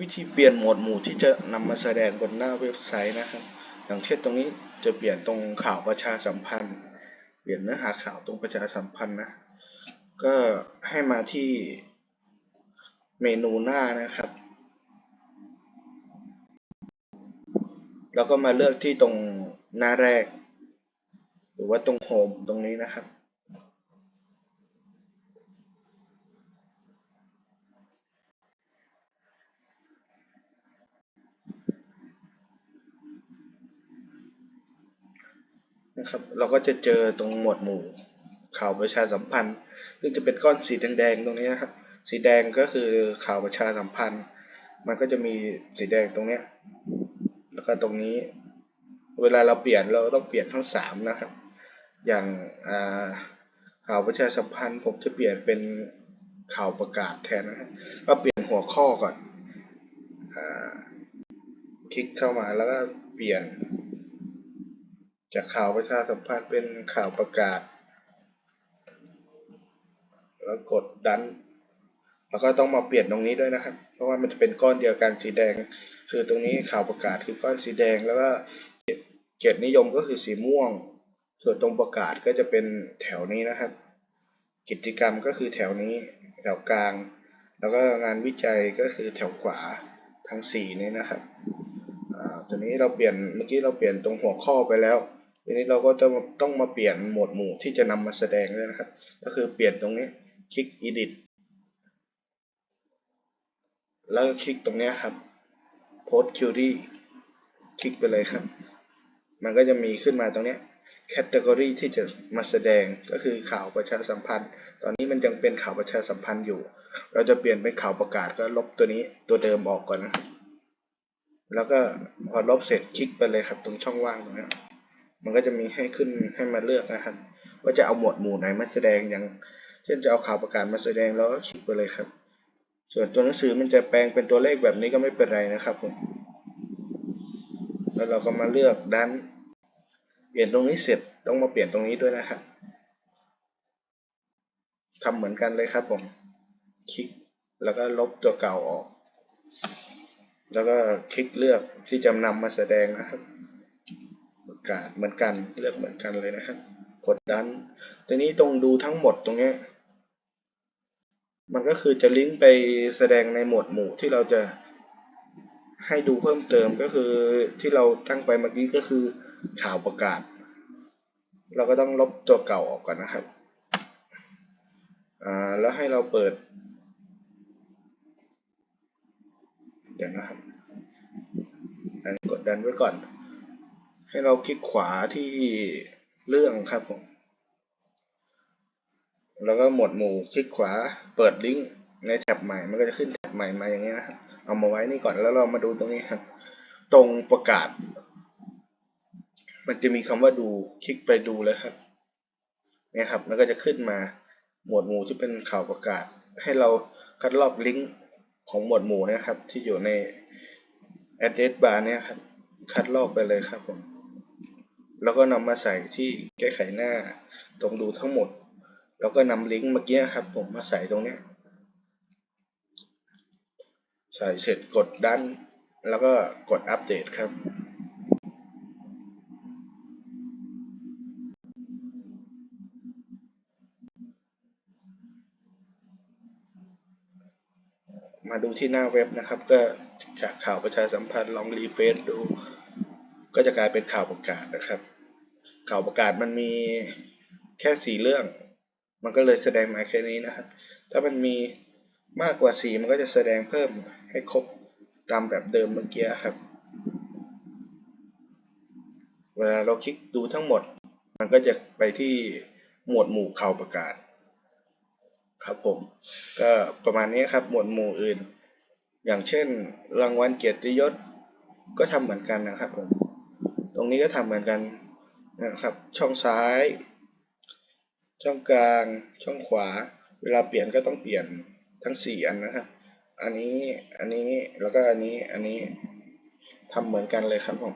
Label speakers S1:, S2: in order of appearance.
S1: วิธีเปลี่ยนหมวดหมู่ที่จะนำมาแสดงบนหน้าเว็บไซต์นะครับ อย่างเช่นตรงนี้จะเปลี่ยนตรงข่าวประชาสัมพันธ์ เปลี่ยนเนื้อหาข่าวตรงประชาสัมพันธ์นะ ก็ให้มาที่เมนูหน้านะครับ แล้วก็มาเลือกที่ตรงหน้าแรก หรือว่าตรงโฮมตรงนี้นะครับ นะครับ เราก็จะเจอตรงหมวดหมู่ข่าวประชาสัมพันธ์ ซึ่งจะเป็นก้อนสีแดงๆตรงนี้นะครับสีแดงก็คือข่าวประชาสัมพันธ์ มันก็จะมีสีแดงตรงเนี้ยแล้วก็ตรงนี้ เวลาเราเปลี่ยนเราต้องเปลี่ยนทั้งสามนะครับ อย่างข่าวประชาสัมพันธ์ ผมจะเปลี่ยนเป็นข่าวประกาศแทนนะครับก็เปลี่ยนหัวข้อก่อนอคลิกเข้ามาแล้วก็เปลี่ยน จากข่าวประชาสัมพันธ์เป็นข่าวประกาศ แล้วกดดัน แล้วก็ต้องมาเปลี่ยนตรงนี้ด้วยนะครับ เพราะว่ามันจะเป็นก้อนเดียวกันสีแดง คือตรงนี้ข่าวประกาศคือก้อนสีแดง แล้วก็เกียรตินิยมก็คือสีม่วง ส่วนตรงประกาศก็จะเป็นแถวนี้นะครับ กิจกรรมก็คือแถวนี้แถวกลาง แล้วก็งานวิจัยก็คือแถวขวาทั้งสี่นี้นะครับตัวนี้เราเปลี่ยนเมื่อกี้เราเปลี่ยนตรงหัวข้อไปแล้ว ทีนี้เราก็จะต้องมาเปลี่ยนหมวดหมู่ที่จะนำมาแสดงด้วยนะครับ ก็คือเปลี่ยนตรงนี้คลิก edit แล้วคลิกตรงนี้ครับ post query คลิกไปเลยครับ มันก็จะมีขึ้นมาตรงนี้ category ที่จะมาแสดงก็คือข่าวประชาสัมพันธ์ ตอนนี้มันยังเป็นข่าวประชาสัมพันธ์อยู่ เราจะเปลี่ยนเป็นข่าวประกาศก็ลบตัวนี้ตัวเดิมออกก่อนนะแล้วก็พอลบเสร็จคลิกไปเลยครับตรงช่องว่างตรงนี้ มันก็จะมีให้ขึ้นให้มาเลือกนะครับ ว่าจะเอาหมวดหมู่ไหนมาแสดงอย่างเช่นจะเอาข่าวประกาศมาแสดงแล้วก็คลิกไปเลยครับ ส่วนตัวหนังสือมันจะแปลงเป็นตัวเลขแบบนี้ก็ไม่เป็นไรนะครับผมแล้วเราก็มาเลือกด้านเปลี่ยนตรงนี้เสร็จต้องมาเปลี่ยนตรงนี้ด้วยนะครับทำเหมือนกันเลยครับผม คลิกแล้วก็ลบตัวเก่าออก แล้วก็คลิกเลือกที่จะนำมาแสดงนะครับ กาศเหมือนกันเลือกเหมือนกันเลยนะครับ กดดันทีนี้ตรงดูทั้งหมดตรงนี้มันก็คือจะลิงก์ไปแสดงในหมวดหมู่ที่เราจะให้ดูเพิ่มเติมก็คือที่เราตั้งไปเมื่อกี้ก็คือข่าวประกาศ เราก็ต้องลบตัวเก่าออกก่อนนะครับอ่าแล้วให้เราเปิด เดี๋ยวนะครับอันกดดันไว้ก่อน ให้เราคลิกขวาที่เรื่องครับผมแล้วก็หมวดหมู่คลิกขวาเปิดลิงก์ในแท็บใหม่ มันก็จะขึ้นแท็บใหม่มาอย่างนี้นะครับเอามาไว้นี่ก่อนแล้วเรามาดูตรงนี้ครับ ตรงประกาศ มันจะมีคำว่าดูคลิกไปดูเลยครับเนี่ยครับแล้วก็จะขึ้นมาหมวดหมู่ที่เป็นข่าวประกาศ ให้เราคัดลอกลิงก์ของหมวดหมู่นะครับ ที่อยู่ใน address bar เนี่ยครับ คัดลอกไปเลยครับผม แล้วก็นำมาใส่ที่แก้ไขหน้าตรงดูทั้งหมด แล้วก็นำลิงก์เมื่อกี้ครับ ผมมาใส่ตรงนี้ใส่เสร็จกดดัน แล้วก็กดอัปเดตครับ มาดูที่หน้าเว็บนะครับ ก็จากข่าวประชาสัมพันธ์ลองรีเฟซดู ก็จะกลายเป็นข่าวประกาศนะครับ ข่าวประกาศมันมีแค่สี่เรื่อง มันก็เลยแสดงมาแค่นี้นะครับ ถ้ามันมีมากกว่าสี่มันก็จะแสดงเพิ่มให้ครบตามแบบเดิมเมื่อกี้ครับ เวลาเราคลิกดูทั้งหมด มันก็จะไปที่หมวดหมู่ข่าวประกาศ ครับผม ก็ประมาณนี้ครับหมวดหมู่อื่น อย่างเช่น รางวัลเกียรติยศก็ทำเหมือนกันนะครับผม ตรงนี้ก็ทำเหมือนกัน นะครับช่องซ้าย ช่องกลาง ช่องขวา เวลาเปลี่ยนก็ต้องเปลี่ยนทั้ง 4 อันนะครับอันนี้อันนี้แล้วก็อันนี้อันนี้ทำเหมือนกันเลยครับผม